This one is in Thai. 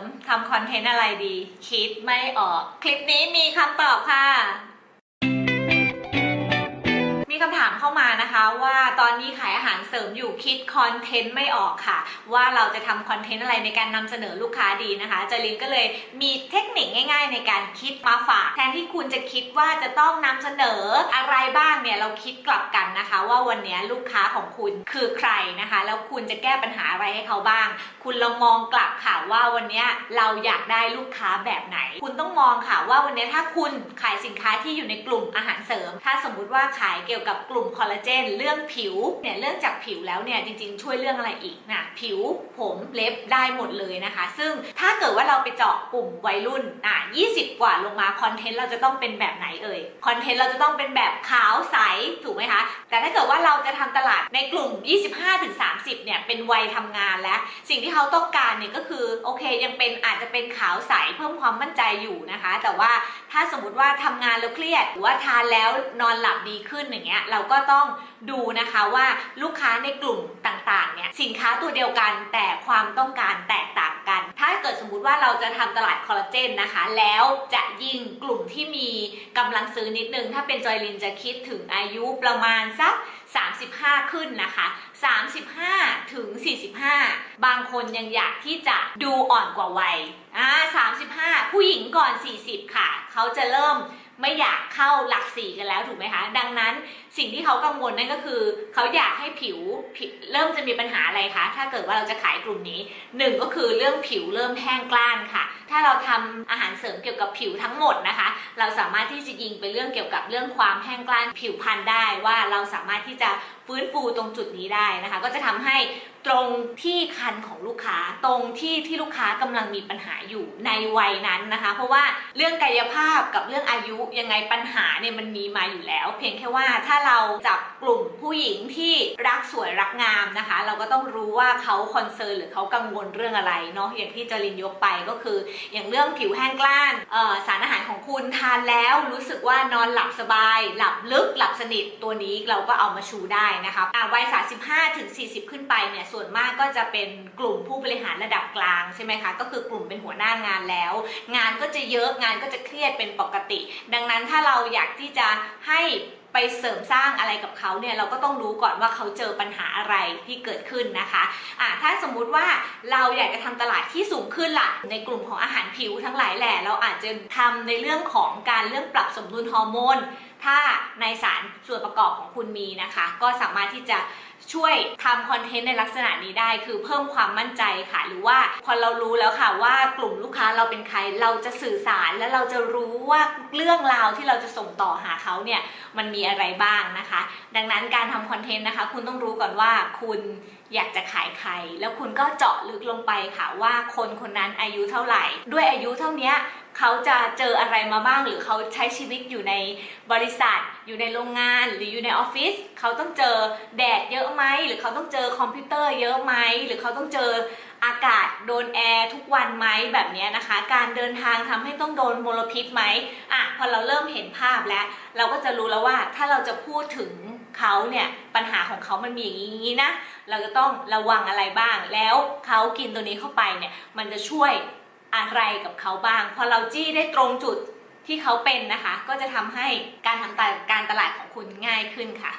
มทำคอนเทนต์อะไรดี คิดไม่ออก คลิปนี้มีคำตอบค่ะ อนนี้ขายอาหารเสริมอยู่คิดคอนเทนต์ไม่ออกค่ะ ว่าเราจะทำคอนเทนต์อะไรในการนำเสนอลูกค้าดีนะคะจารินก็เลยมีเทคนิคง่าย ๆ ในการคิดมาฝากแทนที่คุณจะคิดว่าจะต้องนำเสนออะไรบ้างเนี่ยเราคิดกลับกันนะคะ ว่าวันนี้ลูกค้าของคุณคือใครนะคะ แล้วคุณจะแก้ปัญหาอะไรให้เขาบ้าง คุณลองมองกลับค่ะว่าวันนี้เราอยากได้ลูกค้าแบบไหน คุณต้องมองค่ะว่าวันนี้ถ้าคุณขายสินค้าที่อยู่ในกลุ่มอาหารเสริม ถ้าสมมุติว่าขายเกี่ยวกับกลุ่มคอลลาเจนเรื่องผิวเนี่ยเรื่องจากผิวแล้วเนี่ยจริงๆ ช่วยเรื่องอะไรอีกนะผิวผมเล็บได้หมดเลยนะคะ ซึ่งถ้าเกิดว่าเราไปเจาะกลุ่มวัยรุ่นอะ20 กว่าลงมาคอนเทนต์เราจะต้องเป็นแบบไหนเอ่ยคอนเทนต์เราจะต้องเป็นแบบขาวใสถูกไหมคะแต่ถ้าเกิดว่าเราจะทำตลาดในกลุ่ม 25-30 เนี่ย เป็นวัยทำงานแล้ว สิ่งที่เขาต้องการเนี่ยก็คือโอเคยังเป็นอาจจะเป็นขาวใสเพิ่มความมั่นใจอยู่นะคะ แต่ว่าถ้าสมมติว่าทำงานแล้วเครียด หรือว่าทานแล้วนอนหลับดีขึ้นอย่างเงี้ยเราก็ต้องดูนะคะว่าลูกค้าในกลุ่มต่างๆเนี่ยสินค้าตัวเดียวกันแต่ความต้องการแตกต่างกัน ถ้าเกิดสมมุติว่าเราจะทำตลาดคอลลาเจนนะคะ แล้วจะยิงกลุ่มที่มีกำลังซื้อนิดนึง ถ้าเป็นจอยลินจะคิดถึงอายุประมาณสัก 35 ขึ้นนะคะ 35 ถึง 45 บางคนยังอยากที่จะดูอ่อนกว่าวัยอ่า35 ผู้หญิงก่อน 40 ค่ะ เขาจะเริ่ม ไม่อยากเข้าหลักสี่กันแล้วถูกไหมคะดังนั้นสิ่งที่เขากังวลนั่นก็คือ เขาอยากให้ผิวผเริ่มจะมีปัญหาอะไรคะถ้าเกิดว่าเราจะขายกลุ่มนี้หนึ่งก็คือเรื่องผิวเริ่มแห้งกล้านค่ะ ถ้าเราทำอาหารเสริมเกี่ยวกับผิวทั้งหมดนะคะ เราสามารถที่จะยิงไปเรื่องเกี่ยวกับเรื่องความแห้งกล้านผิวพรรณได้ว่าเราสามารถที่จะ ฟื้นฟูตรงจุดนี้ได้นะคะ ก็จะทำให้ตรงที่คันของลูกค้าตรงที่ที่ลูกค้ากำลังมีปัญหาอยู่ในวัยนั้นนะคะ เพราะว่าเรื่องกายภาพกับเรื่องอายุยังไงปัญหาเนี่ยมันมีมาอยู่แล้ว เพียงแค่ว่าถ้าเราจับกลุ่มผู้หญิงที่รักสวยรักงามนะคะ เราก็ต้องรู้ว่าเขาคอนเซิร์นหรือเขากังวลเรื่องอะไรเนาะอย่างที่จรินยกไปก็คือ อย่างเรื่องผิวแห้งกล้านสารอาหารของคุณทานแล้วรู้สึกว่านอนหลับสบาย หลับลึกหลับสนิทตัวนี้เราก็เอามาชูได้นะคะอะวัย 35 ถึง 40 ขึ้นไปเนี่ยส่วนมากก็จะเป็นกลุ่มผู้บริหารระดับกลางใช่ไหมคะก็คือกลุ่มเป็นหัวหน้างานแล้ว งานก็จะเยอะงานก็จะเครียดเป็นปกติ ดังนั้นถ้าเราอยากที่จะให้ไปเสริมสร้างอะไรกับเขาเนี่ยเราก็ต้องรู้ก่อนว่าเขาเจอปัญหาอะไรที่เกิดขึ้นนะคะอะถ้าสมมุติว่าเราอยากจะทำตลาดที่สูงขึ้นล่ะในกลุ่มของอาหารผิวทั้งหลายแหละเราอาจจะทำในเรื่องของการเรื่องปรับสมดุลฮอร์โมน ถ้าในสารส่วนประกอบของคุณมีนะคะ ก็สามารถที่จะช่วยทำคอนเทนต์ในลักษณะนี้ได้ คือเพิ่มความมั่นใจค่ะ หรือว่าพอเรารู้แล้วค่ะว่ากลุ่มลูกค้าเราเป็นใครเราจะสื่อสารและเราจะรู้ว่าเรื่องราวที่เราจะส่งต่อหาเขาเนี่ยมันมีอะไรบ้างนะคะ ดังนั้นการทำคอนเทนต์นะคะ คุณต้องรู้ก่อนว่าคุณอยากจะขายใคร แล้วคุณก็เจาะลึกลงไปค่ะว่าคนคนนั้นอายุเท่าไหร่ ด้วยอายุเท่านี้เขาจะเจออะไรมาบ้าง หรือเขาใช้ชีวิตอยู่ในบริษัท อยู่ในโรงงาน หรืออยู่ในออฟฟิศเขาต้องเจอแดดเยอะไหมหรือเขาต้องเจอคอมพิวเตอร์เยอะไหมหรือเขาต้องเจออากาศโดนแอร์ทุกวันไหมแบบนี้นะคะ การเดินทางทำให้ต้องโดนมลพิษไหมอะพอเราเริ่มเห็นภาพแล้ว เราก็จะรู้แล้วว่าถ้าเราจะพูดถึงเขาเนี่ยปัญหาของเขามันมีอย่างนี้นะ เราจะต้องระวังอะไรบ้างแล้วเขากินตัวนี้เข้าไปเนี่ยมันจะช่วย อะไรกับเขาบ้าง พอเราจี้ได้ตรงจุดที่เขาเป็นนะคะ ก็จะทำให้การทำตลาดการตลาดของคุณง่ายขึ้นค่ะ